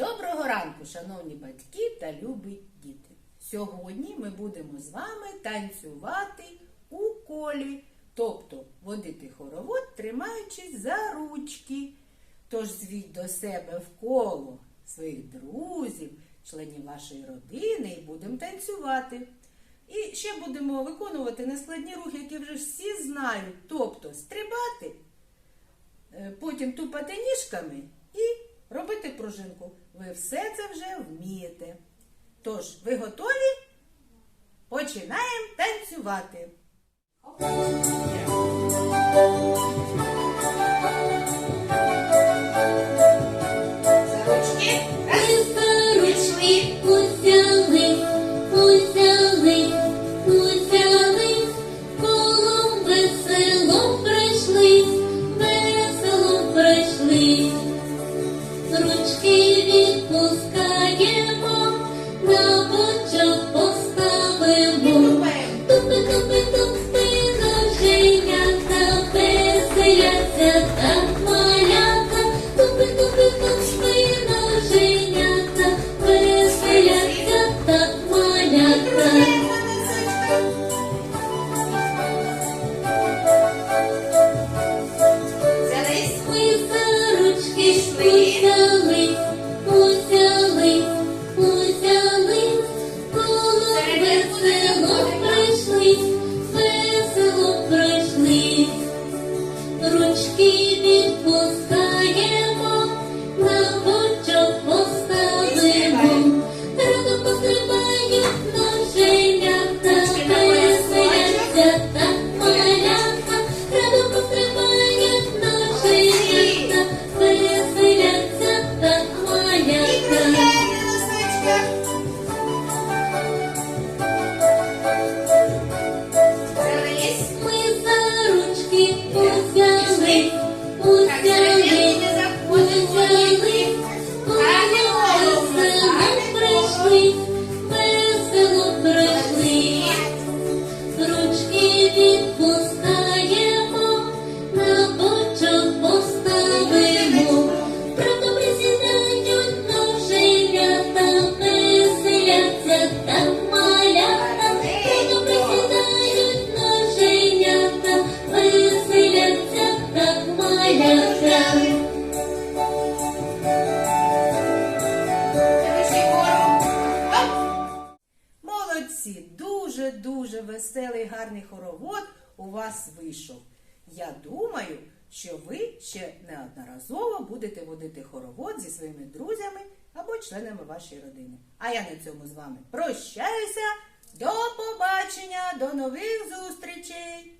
Доброго ранку, шановні батьки та любі діти! Сьогодні ми будемо з вами танцювати у колі, тобто водити хоровод, тримаючись за ручки. Тож звіть до себе в коло своїх друзів, членів вашої родини і будемо танцювати. І ще будемо виконувати нескладні рухи, які вже всі знають, тобто стрибати, е, потім тупати ніжками робити пружинку. Ви все це вже вмієте. Тож, ви готові? Починаємо танцювати. 끝. Молодці! Дуже дуже веселий гарний хоровод у вас вийшов. Я думаю, що ви ще неодноразово будете водити хоровод зі своїми друзями або членами вашої родини. А я на цьому з вами прощаюся. До побачення, до нових зустрічей!